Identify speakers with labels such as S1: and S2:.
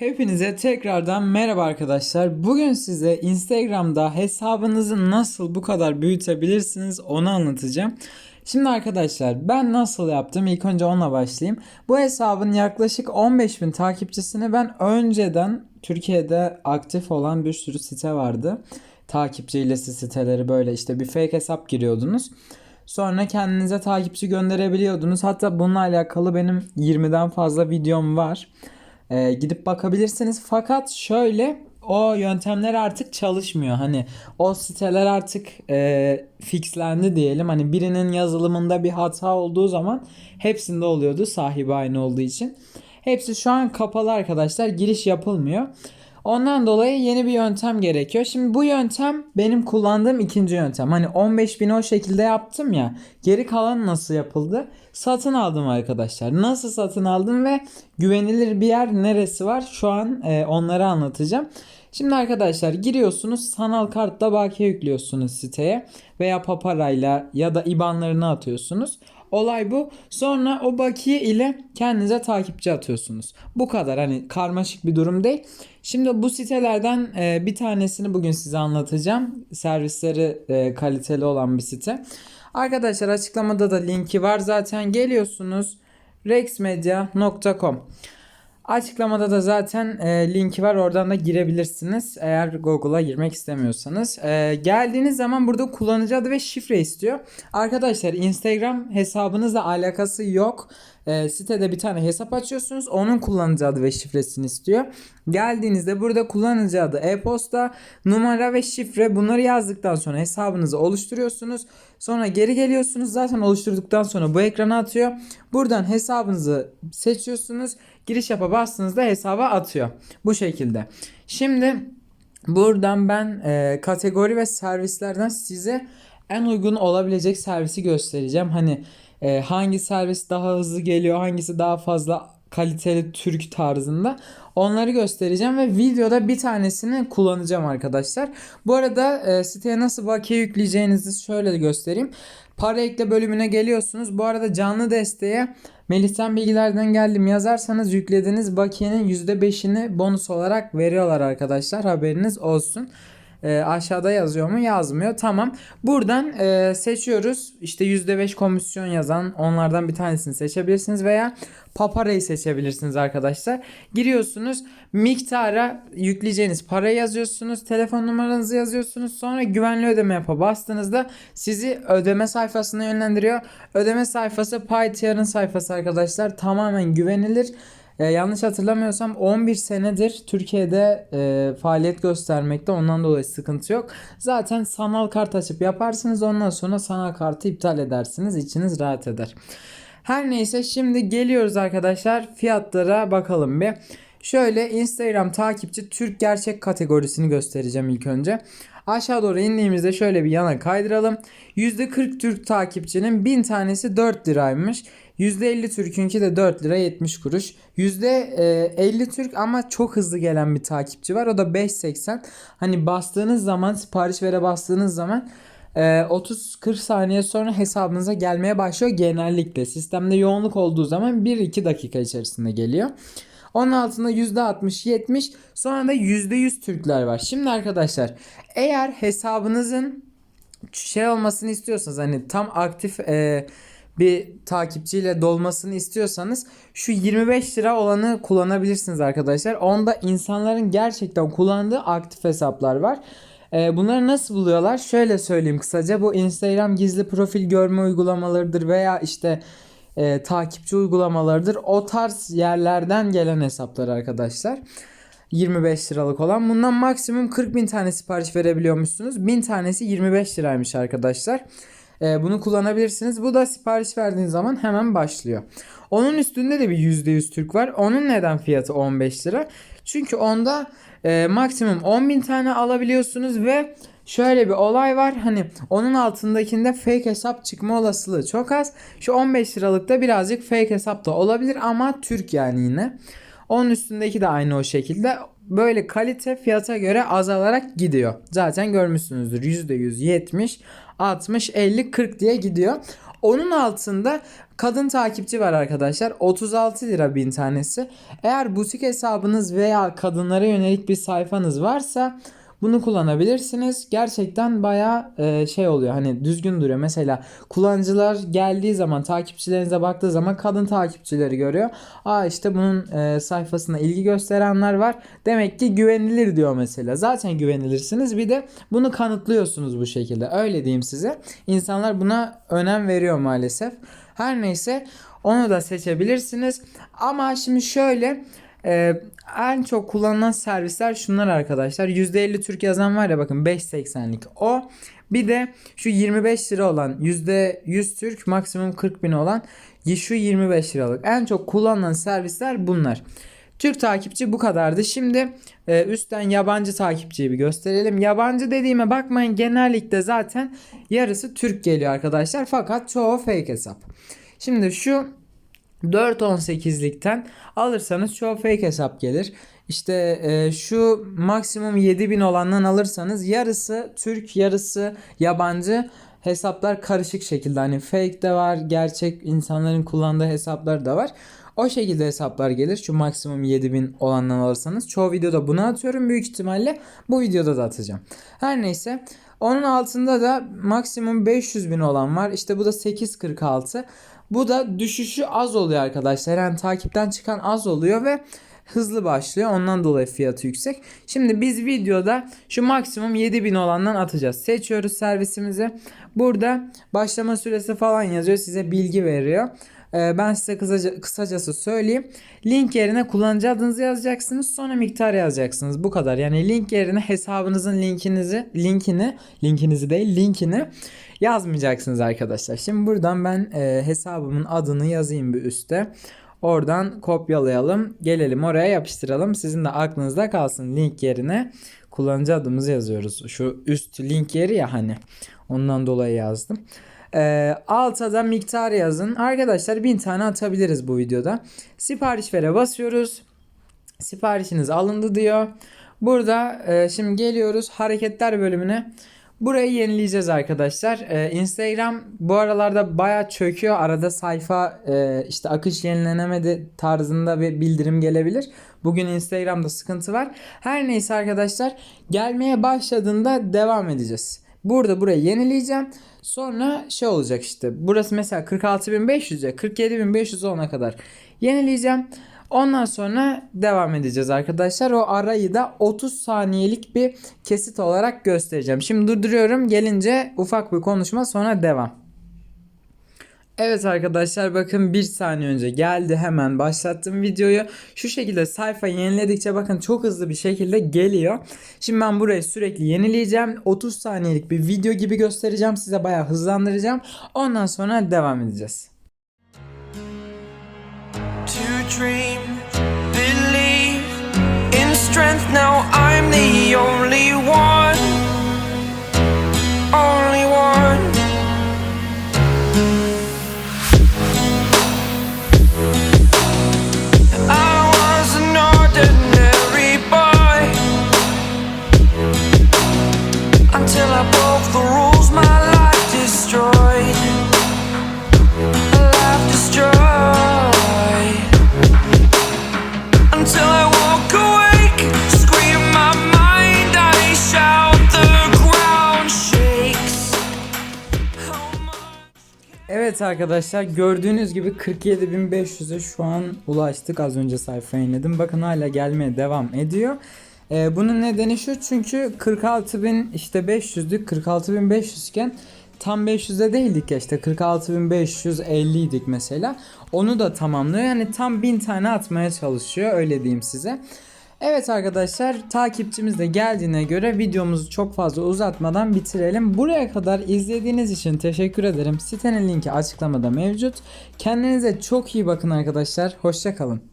S1: Hepinize tekrardan merhaba arkadaşlar. Bugün size Instagram'da hesabınızı nasıl bu kadar büyütebilirsiniz onu anlatacağım. Şimdi arkadaşlar ben nasıl yaptım ilk önce onunla başlayayım. Bu hesabın yaklaşık 15.000 takipçisini ben önceden Türkiye'de aktif olan bir sürü site vardı. Takipçi ilesi siteleri böyle işte bir fake hesap giriyordunuz. Sonra kendinize takipçi gönderebiliyordunuz. Hatta bununla alakalı benim 20'den fazla videom var. Ee, gidip bakabilirsiniz. Fakat şöyle o yöntemler artık çalışmıyor. Hani o siteler artık e, fixlendi diyelim. Hani birinin yazılımında bir hata olduğu zaman hepsinde oluyordu sahibi aynı olduğu için. Hepsi şu an kapalı arkadaşlar. Giriş yapılmıyor. Ondan dolayı yeni bir yöntem gerekiyor. Şimdi bu yöntem benim kullandığım ikinci yöntem. Hani 15 bin o şekilde yaptım ya. Geri kalan nasıl yapıldı? Satın aldım arkadaşlar. Nasıl satın aldım ve güvenilir bir yer neresi var? Şu an e, onları anlatacağım. Şimdi arkadaşlar giriyorsunuz sanal kartla bakiye yüklüyorsunuz siteye veya paparayla ya da IBAN'larını atıyorsunuz. Olay bu. Sonra o bakiye ile kendinize takipçi atıyorsunuz. Bu kadar hani karmaşık bir durum değil. Şimdi bu sitelerden e, bir tanesini bugün size anlatacağım. Servisleri e, kaliteli olan bir site. Arkadaşlar açıklamada da linki var. Zaten geliyorsunuz rexmedia.com Açıklamada da zaten e, linki var. Oradan da girebilirsiniz. Eğer Google'a girmek istemiyorsanız. E, geldiğiniz zaman burada kullanıcı adı ve şifre istiyor. Arkadaşlar Instagram hesabınızla alakası yok. E, sitede bir tane hesap açıyorsunuz. Onun kullanıcı adı ve şifresini istiyor. Geldiğinizde burada kullanıcı adı, e-posta, numara ve şifre bunları yazdıktan sonra hesabınızı oluşturuyorsunuz. Sonra geri geliyorsunuz. Zaten oluşturduktan sonra bu ekrana atıyor. Buradan hesabınızı seçiyorsunuz. Giriş yapa bastığınızda hesaba atıyor. Bu şekilde. Şimdi buradan ben e, kategori ve servislerden size en uygun olabilecek servisi göstereceğim. Hani e, hangi servis daha hızlı geliyor, hangisi daha fazla kaliteli Türk tarzında. Onları göstereceğim ve videoda bir tanesini kullanacağım arkadaşlar. Bu arada e, siteye nasıl bakiye yükleyeceğinizi şöyle göstereyim. Para ekle bölümüne geliyorsunuz. Bu arada canlı desteğe Melih'ten bilgilerden geldim yazarsanız yüklediğiniz bakiyenin %5'ini bonus olarak veriyorlar arkadaşlar. Haberiniz olsun. E, aşağıda yazıyor mu? Yazmıyor. Tamam. Buradan e, seçiyoruz. İşte %5 komisyon yazan onlardan bir tanesini seçebilirsiniz veya paparayı seçebilirsiniz arkadaşlar. Giriyorsunuz. Miktara yükleyeceğiniz parayı yazıyorsunuz. Telefon numaranızı yazıyorsunuz. Sonra güvenli ödeme yapa bastığınızda sizi ödeme sayfasına yönlendiriyor. Ödeme sayfası PayTR'ın sayfası arkadaşlar. Tamamen güvenilir. E, yanlış hatırlamıyorsam 11 senedir Türkiye'de e, faaliyet göstermekte. Ondan dolayı sıkıntı yok. Zaten sanal kart açıp yaparsınız. Ondan sonra sanal kartı iptal edersiniz. İçiniz rahat eder. Her neyse şimdi geliyoruz arkadaşlar. Fiyatlara bakalım bir. Şöyle Instagram takipçi Türk gerçek kategorisini göstereceğim ilk önce. Aşağı doğru indiğimizde şöyle bir yana kaydıralım. %40 Türk takipçinin 1000 tanesi 4 liraymış. %50 Türk'ünki de 4 lira 70 kuruş. %50 Türk ama çok hızlı gelen bir takipçi var. O da 5.80. Hani bastığınız zaman sipariş vere bastığınız zaman 30-40 saniye sonra hesabınıza gelmeye başlıyor genellikle. Sistemde yoğunluk olduğu zaman 1-2 dakika içerisinde geliyor. Onun altında %60-70 sonra da %100 Türkler var. Şimdi arkadaşlar eğer hesabınızın şey olmasını istiyorsanız hani tam aktif e, bir takipçiyle dolmasını istiyorsanız şu 25 lira olanı kullanabilirsiniz arkadaşlar. Onda insanların gerçekten kullandığı aktif hesaplar var. Ee, bunları nasıl buluyorlar? Şöyle söyleyeyim kısaca. Bu Instagram gizli profil görme uygulamalarıdır veya işte e, takipçi uygulamalarıdır. O tarz yerlerden gelen hesaplar arkadaşlar. 25 liralık olan. Bundan maksimum 40 bin tane sipariş verebiliyormuşsunuz. 1000 tanesi 25 liraymış arkadaşlar. Ee, bunu kullanabilirsiniz. Bu da sipariş verdiğiniz zaman hemen başlıyor. Onun üstünde de bir %100 Türk var. Onun neden fiyatı 15 lira? Çünkü onda e, maksimum 10 bin tane alabiliyorsunuz ve şöyle bir olay var. Hani onun altındakinde fake hesap çıkma olasılığı çok az. Şu 15 liralıkta birazcık fake hesap da olabilir ama Türk yani yine. Onun üstündeki de aynı o şekilde. Böyle kalite fiyata göre azalarak gidiyor. Zaten görmüşsünüzdür. %100, 70, 60, 50, 40 diye gidiyor. Onun altında kadın takipçi var arkadaşlar. 36 lira bin tanesi. Eğer butik hesabınız veya kadınlara yönelik bir sayfanız varsa bunu kullanabilirsiniz. Gerçekten baya şey oluyor hani düzgün duruyor. Mesela kullanıcılar geldiği zaman takipçilerinize baktığı zaman kadın takipçileri görüyor. Aa işte bunun e, sayfasına ilgi gösterenler var. Demek ki güvenilir diyor mesela. Zaten güvenilirsiniz. Bir de bunu kanıtlıyorsunuz bu şekilde. Öyle diyeyim size. İnsanlar buna önem veriyor maalesef. Her neyse onu da seçebilirsiniz. Ama şimdi şöyle ee, en çok kullanılan servisler şunlar arkadaşlar. %50 Türk yazan var ya bakın 5.80'lik o. Bir de şu 25 lira olan %100 Türk maksimum 40 bin olan şu 25 liralık. En çok kullanılan servisler bunlar. Türk takipçi bu kadardı. Şimdi e, üstten yabancı takipçiyi bir gösterelim. Yabancı dediğime bakmayın genellikle zaten yarısı Türk geliyor arkadaşlar. Fakat çoğu fake hesap. Şimdi şu 4.18'likten alırsanız çoğu fake hesap gelir. İşte e, şu maksimum 7000 olandan alırsanız yarısı Türk yarısı yabancı hesaplar karışık şekilde. Hani fake de var gerçek insanların kullandığı hesaplar da var. O şekilde hesaplar gelir. Şu maksimum 7000 olandan alırsanız. Çoğu videoda bunu atıyorum. Büyük ihtimalle bu videoda da atacağım. Her neyse. Onun altında da maksimum 500 bin olan var. İşte bu da 846. Bu da düşüşü az oluyor arkadaşlar. Yani takipten çıkan az oluyor ve hızlı başlıyor. Ondan dolayı fiyatı yüksek. Şimdi biz videoda şu maksimum 7000 olandan atacağız. Seçiyoruz servisimizi. Burada başlama süresi falan yazıyor. Size bilgi veriyor. Ee, ben size kısaca, kısacası söyleyeyim. Link yerine kullanıcı adınızı yazacaksınız. Sonra miktar yazacaksınız. Bu kadar. Yani link yerine hesabınızın linkinizi, linkini, linkinizi değil, linkini yazmayacaksınız arkadaşlar. Şimdi buradan ben e, hesabımın adını yazayım bir üstte. Oradan kopyalayalım. Gelelim oraya yapıştıralım. Sizin de aklınızda kalsın link yerine kullanıcı adımızı yazıyoruz. Şu üst link yeri ya hani. Ondan dolayı yazdım. E, alta da miktar yazın. Arkadaşlar bin tane atabiliriz bu videoda. Sipariş vere basıyoruz. Siparişiniz alındı diyor. Burada e, şimdi geliyoruz hareketler bölümüne. Burayı yenileyeceğiz arkadaşlar. Ee, Instagram bu aralarda baya çöküyor. Arada sayfa e, işte akış yenilenemedi tarzında bir bildirim gelebilir. Bugün Instagram'da sıkıntı var. Her neyse arkadaşlar gelmeye başladığında devam edeceğiz. Burada burayı yenileyeceğim. Sonra şey olacak işte. Burası mesela 46.500'e 47.500 olana kadar yenileyeceğim. Ondan sonra devam edeceğiz arkadaşlar. O arayı da 30 saniyelik bir kesit olarak göstereceğim. Şimdi durduruyorum. Gelince ufak bir konuşma sonra devam. Evet arkadaşlar bakın bir saniye önce geldi hemen başlattım videoyu. Şu şekilde sayfa yeniledikçe bakın çok hızlı bir şekilde geliyor. Şimdi ben burayı sürekli yenileyeceğim. 30 saniyelik bir video gibi göstereceğim. Size bayağı hızlandıracağım. Ondan sonra devam edeceğiz.
S2: to dream, believe in strength. Now I'm
S1: Evet arkadaşlar gördüğünüz gibi 47.500'e şu an ulaştık. Az önce sayfaya inledim. Bakın hala gelmeye devam ediyor. Ee, bunun nedeni şu çünkü 46.000 işte 500'lük 46.500 iken tam 500'de değildik ya işte 46.550 idik mesela. Onu da tamamlıyor. Yani tam 1000 tane atmaya çalışıyor öyle diyeyim size. Evet arkadaşlar takipçimiz de geldiğine göre videomuzu çok fazla uzatmadan bitirelim. Buraya kadar izlediğiniz için teşekkür ederim. Sitenin linki açıklamada mevcut. Kendinize çok iyi bakın arkadaşlar. Hoşçakalın.